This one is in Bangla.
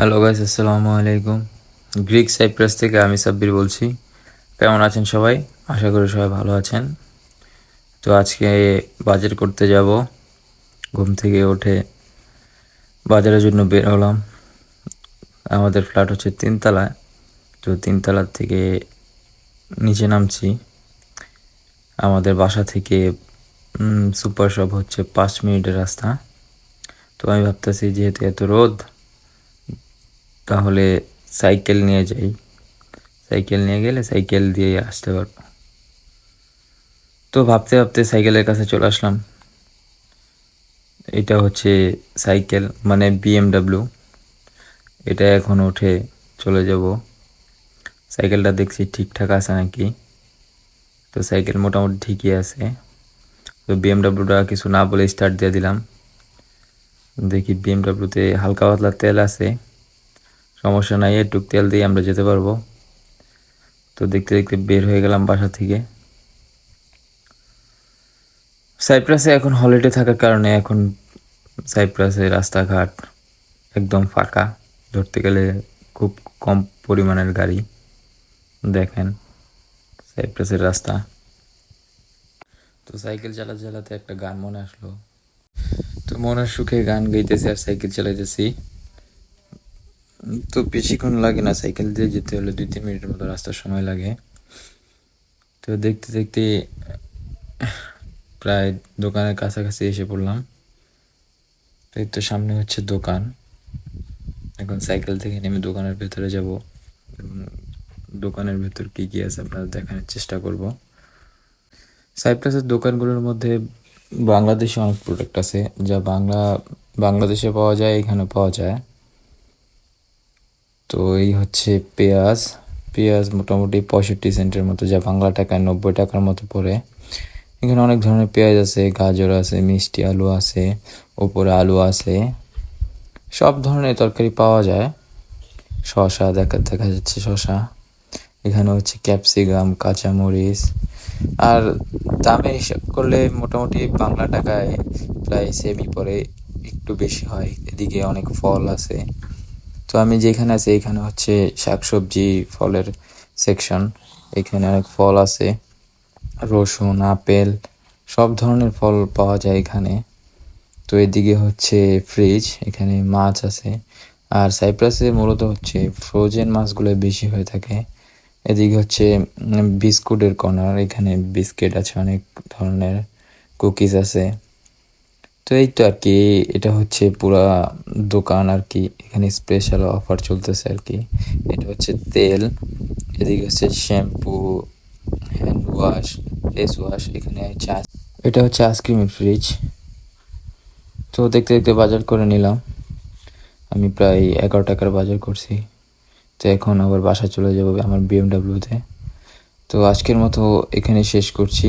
হ্যালো গাইস আসসালামু আলাইকুম গ্রিক সাইপ্রাস থেকে আমি সাব্বির বলছি। কেমন আছেন সবাই? আশা করি সবাই ভালো আছেন। তো আজকে বাজার করতে যাব। ঘুম থেকে উঠে বাজারের জন্য বের হলাম। আমাদের ফ্ল্যাট হচ্ছে তিনতলায় তো তিনতলার থেকে নিচে নামছি। আমাদের বাসা থেকে সুপার শপ হচ্ছে পাঁচ মিনিটের রাস্তা। তো আমি ভাবতেছি, যেহেতু এত রোদ তাহলে সাইকেল নিয়ে যাই। সাইকেল নিয়ে গেলে সাইকেল দিয়ে আসতে পারব। তো ভাবতে ভাবতে সাইকেলের কাছে চলে আসলাম। এটা হচ্ছে সাইকেল মানে বিএমডাব্লিউ। এটা এখন উঠে চলে যাব। সাইকেলটা দেখছি ঠিকঠাক আছে নাকি? তো সাইকেল মোটামুটি ঠিকই আছে। তো বিএমডাব্লিউটা কিছু না বলে স্টার্ট দিয়ে দিলাম। দেখি বিএমডাব্লিউতে হালকা পাতলা তেল আছে। সমস্যা নাই একটু তেল দিয়ে আমরা যেতে পারব। তো দেখতে দেখতে বের হয়ে গেলাম বাসা থেকে। সাইপ্রাসে এখন হলিডে থাকার কারণে এখন সাইপ্রাসে রাস্তাঘাট একদম ফাঁকা। ধরতে গেলে খুব কম পরিমাণের গাড়ি। দেখেন সাইপ্রাসের রাস্তা। তো সাইকেল চালাতে চালাতে একটা গান মনে আসলো। তো মনের সুখে গান গাইতেছি আর সাইকেল চালাইতেছি। তো বেশিক্ষণ লাগে না, সাইকেল দিয়ে যেতে হলে দুই, তিন মিনিটের মতো রাস্তার সময় লাগে। তো দেখতে দেখতে প্রায় দোকানের কাছাকাছি এসে পড়লাম। এই তো সামনে হচ্ছে দোকান। এখন সাইকেল থেকে নেমে দোকানের ভেতরে যাব। দোকানের ভেতর কী কী আছে আপনারা দেখানোর চেষ্টা করব। সাইপ্রাসের দোকানগুলোর মধ্যে বাংলাদেশে অনেক প্রোডাক্ট আছে। যা বাংলা, বাংলাদেশে পাওয়া যায়, এখানে পাওয়া যায়। তো এই হচ্ছে পেঁয়াজ। পেঁয়াজ মোটামুটি পঁয়ষট্টি সেন্টের মতো, যা বাংলা টাকায় নব্বই টাকার মতো পড়ে। এখানে অনেক ধরনের পেঁয়াজ আছে, গাজর আছে, মিষ্টি আলু আছে, ওপরে আলু আছে। সব ধরনের তরকারি পাওয়া যায়। শশা দেখা দেখা যাচ্ছে শশা এখানে হচ্ছে ক্যাপসিকাম, কাঁচামরিচ। আর দামে হিসাব করলে মোটামুটি বাংলা টাকায় প্রায় সেমি পরে একটু বেশি হয়। এদিকে অনেক ফল আছে। তো আমি যেখানে আছি, এখানে হচ্ছে শাকসবজি, ফলের সেকশন এখানে অনেক ফল আছে। রসুন, আপেল, সব ধরনের ফল পাওয়া যায় এখানে। তো এদিকে হচ্ছে ফ্রিজ এখানে মাছ আছে। আর সাইপ্রাসে মূলত হচ্ছে ফ্রোজেন মাছগুলো বেশি হয়ে থাকে। এদিকে হচ্ছে বিস্কুটের কর্নার এখানে বিস্কিট আছে, অনেক ধরনের কুকিজ আছে। তো এই তো আর কি, এটা হচ্ছে পুরা দোকান আর কি, এখানে স্পেশাল অফার চলতেছে আর কি। এটা হচ্ছে তেল, এদিকে হচ্ছে shampoo hand wash face wash এখানে চা এটা হচ্ছে আইসক্রিমের ফ্রিজ তো দেখতে দেখতে বাজার করে নিলাম। আমি প্রায় এগারো টাকার বাজার করছি। তো এখন আবার বাসা চলে যাব আমার বিএমডাব্লিউতে তো আজকের মতো এখানে শেষ করছি।